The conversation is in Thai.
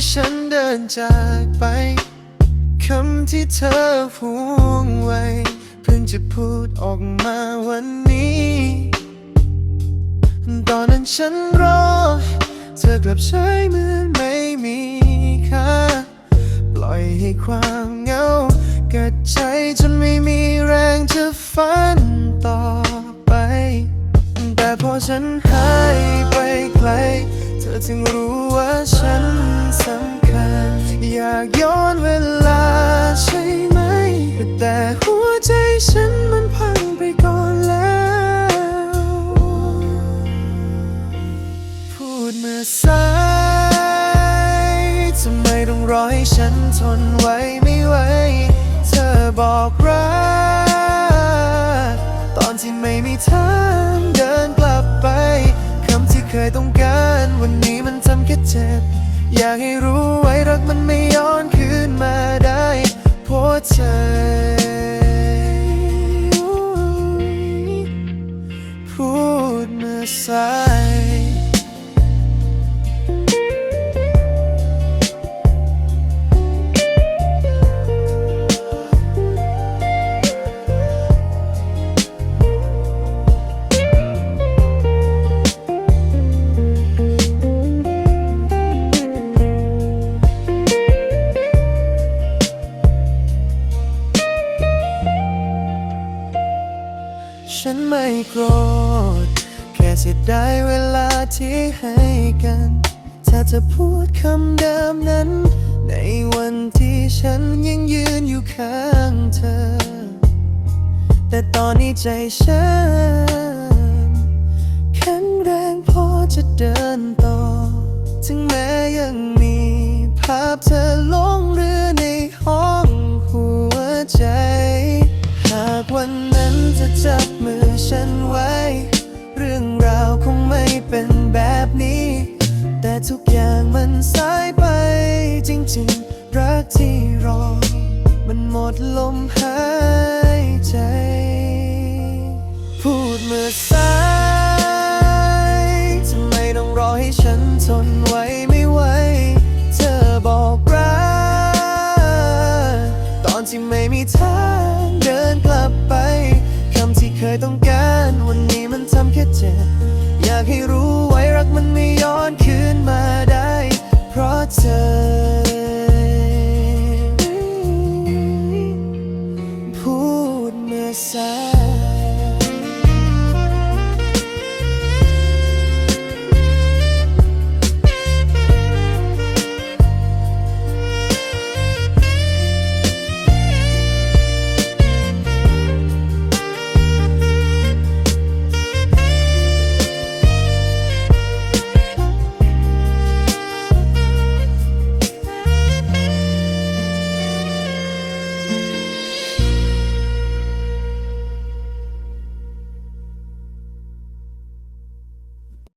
ฉันเดินจากไป คำที่เธอห่วงไว้ เพิ่งจะพูดออกมาวันนี้ ตอนนั้นฉันรอ เธอกลับใช้เหมือนไม่มีค่า ปล่อยให้ความเหงา กัดใจจนไม่มีแรงจะฝันต่อไป แต่พอฉันหายไปไกล เธอจึงรู้ว่าฉัน คัญอยากย้อนเวลาใช่ไหม แต่หัวใจฉันมันพังไปก่อนแล้ว พูดเมื่อสายทำไมต้องรอให้ฉันทนไว้ไม่ไหว เธอบอกรัก ตอนที่ไม่มีทางเดินกลับไป คำที่เคยต้องการวันนี้มันทำแค่เจ็บ อยากให้รู้ไว้รักมันไม่ย้อนคืนมาได้เพราะเธอพูดเมื่อสา ฉันไม่โกรธ แค่เสียดายเวลาที่ให้กัน ถ้าจะพูดคำเดิมนั้น ในวันที่ฉันยังยืนอยู่ข้างเธอ แต่ตอนนี้ใจฉันแข็งแรงพอจะเดินต่อ ถึงแม้ยังมีภาพเธอลงเรือ เป็นแบบนี้ แต่ทุกอย่างมันสายไป จริงๆ รักที่รอ มันหมดลมหายใจ พูดเมื่อสายทำไมต้องรอให้ฉันทนไว้ไม่ไหว เธอบอกรัก ตอนที่ไม่มีทางเดินกลับไป คำที่เคยต้องการวันนี้มันทำแค่เจ็บากให้รู้ไว้รักมันไม่ย้อนคืนมาได้ เพราะเธอ